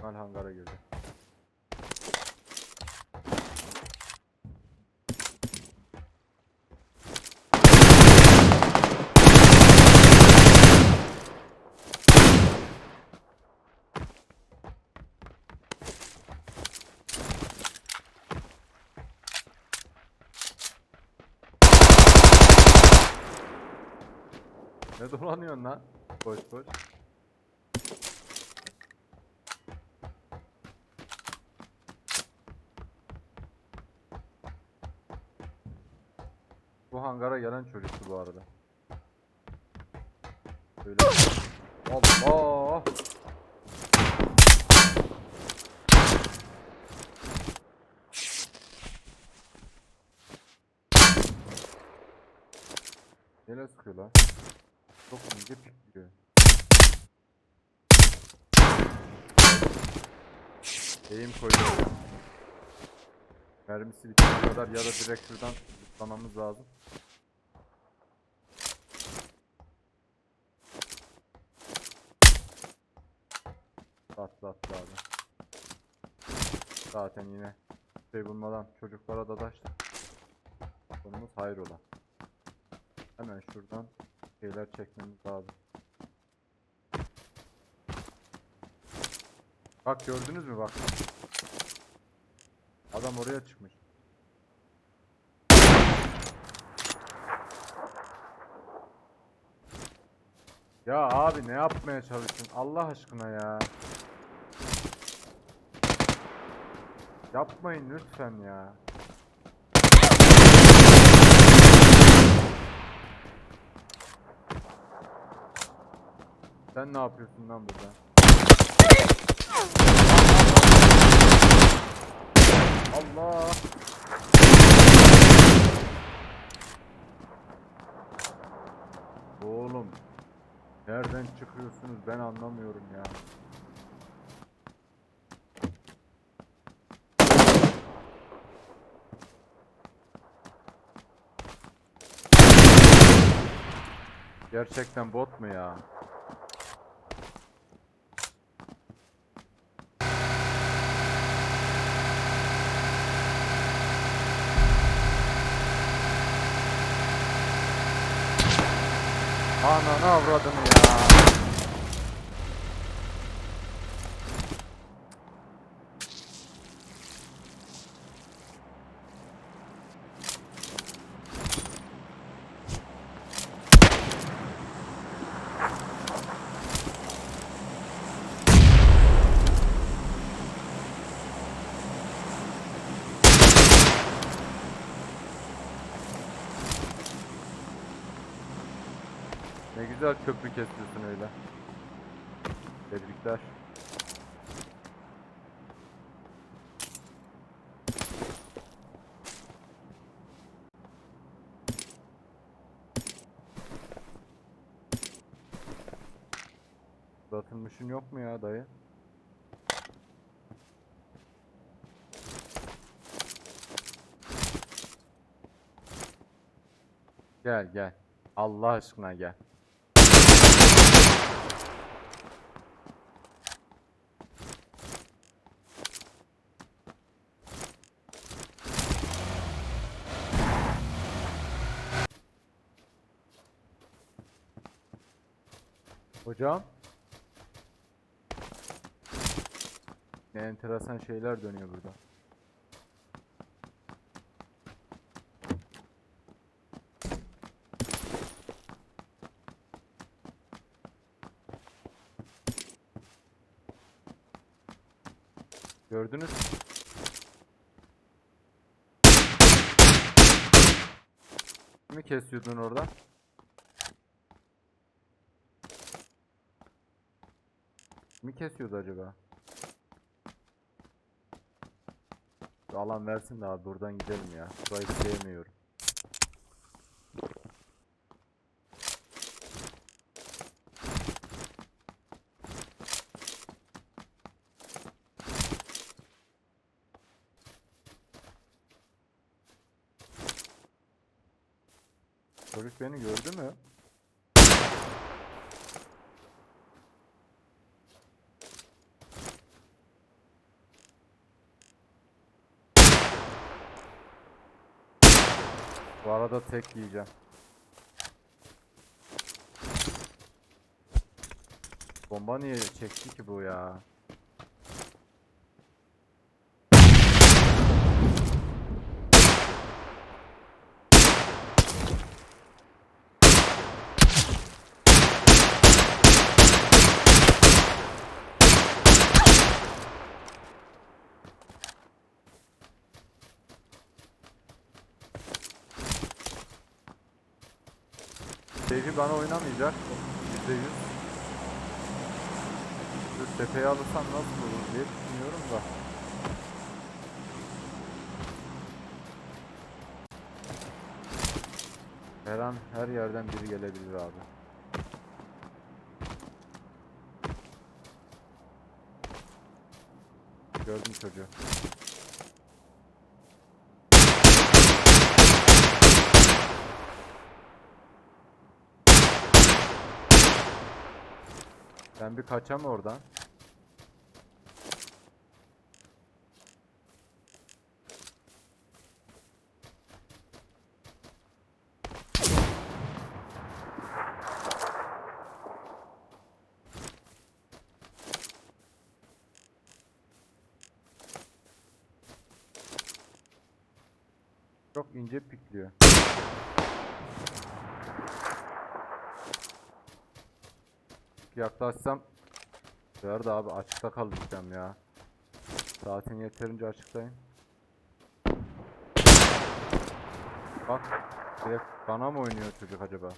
ihtimal hangara girdi. Ne dolanıyorsun lan? Boş boş. Hangara gelen çocuktu bu arada. Böyle. Allah! Neyle sıkıyor lan? Çok ince pikliyor. Eğim koyuyor. Mermisi bitene kadar ya da direkt şuradan tutmamız lazım. Atla atla abi. Zaten yine şey bulmadan çocuklara da daştık. Sonumuz hayrola. Hemen şuradan şeyler çekmemiz lazım. Bak gördünüz mü bak. Adam oraya çıkmış. Ya abi ne yapmaya çalışıyorsun Allah aşkına ya. Yapmayın lütfen ya. Sen ne yapıyorsun lan burada? Allah! Oğlum, nereden çıkıyorsunuz ben anlamıyorum ya. Gerçekten bot mu ya? Ananı avradım ya. Ne güzel köprü kesiyorsun öyle. Tebrikler. Uzatılmışın yok mu ya dayı? Gel gel. Allah aşkına gel. Hocam. Ne enteresan şeyler dönüyor burada. Gördünüz? Kimi kesiyordun orada? Kimi kesiyordu acaba? Alan versin de abi buradan gidelim ya. Burayı sevmiyorum. Çocuk beni gördü mü? Bu arada tek yiyeceğim. Bomba niye çekti ki bu ya? Seyfi bana oynamayacak. Yüzde yüz. Şu tepeyi alırsam nasıl olur diye düşünüyorum da. Her an her yerden biri gelebilir abi. Gördüm çocuğu. Ben bir kaçam oradan. Çok ince pikliyor. Yaklaşsam Nerede abi açıkta kalacağım ya. Saatin yeterince açıktayım. Bak direkt bana mı oynuyor çocuk acaba?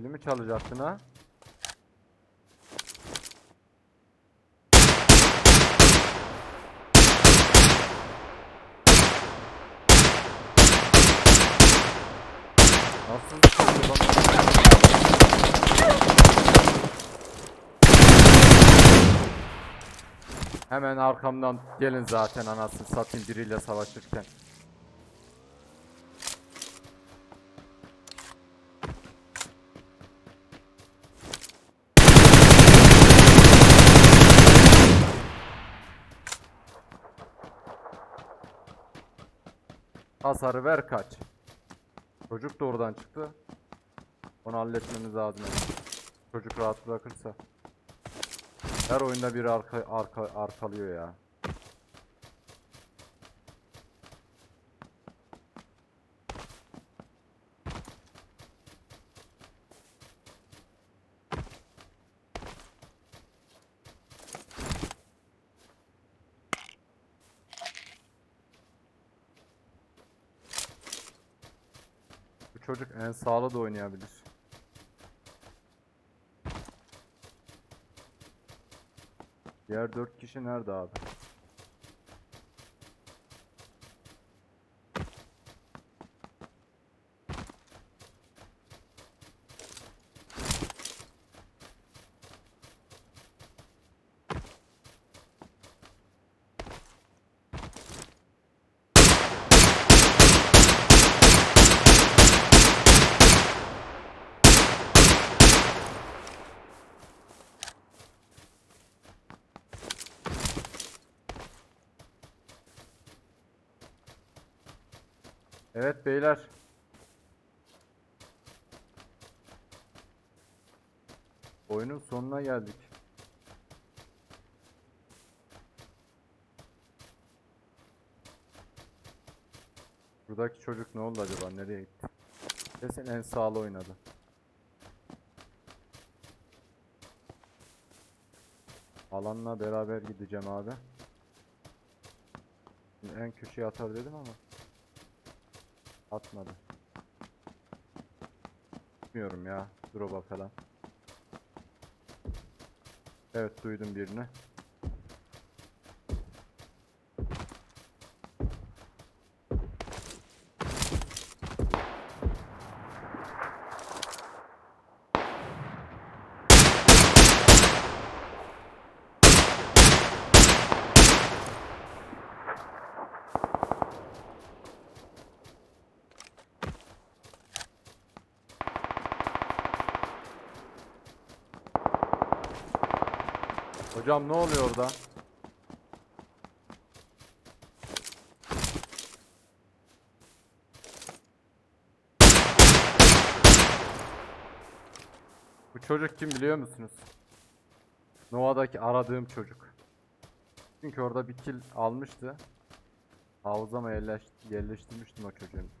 Filmi çalacaktın ha? Lan? Hemen arkamdan gelin zaten anasını satayım biriyle savaşırken. Hasarı ver kaç. Çocuk da oradan çıktı. Onu halletmemiz lazım. Çocuk rahat bırakırsa. Her oyunda bir arka, arka arkalıyor ya. Çocuk en sağlı da oynayabilir. Diğer dört kişi nerede abi? Evet beyler. Oyunun sonuna geldik. Buradaki çocuk ne oldu acaba? Nereye gitti? Kesin en sağlı oynadı. Alanla beraber gideceğim abi. Şimdi en köşeye atar dedim ama atmadı. Bilmiyorum ya. Drop'a falan. Evet duydum birini. Hocam ne oluyor orada? Bu çocuk kim biliyor musunuz? Nova'daki aradığım çocuk. Çünkü orada bir kill almıştı. Yerleş yerleştirmiştim o çocuğun.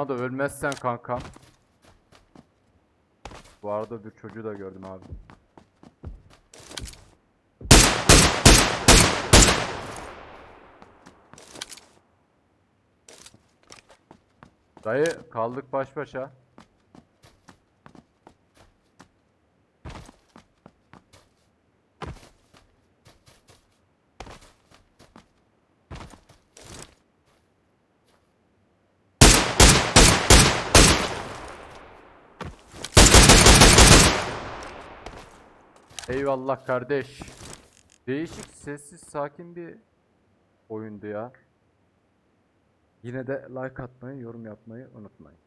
Ona da ölmezsen kankam. Bu arada bir çocuğu da gördüm abi. Dayı kaldık baş başa. Eyvallah kardeş. Değişik, sessiz, sakin bir oyundu ya. Yine de like atmayı, yorum yapmayı unutmayın.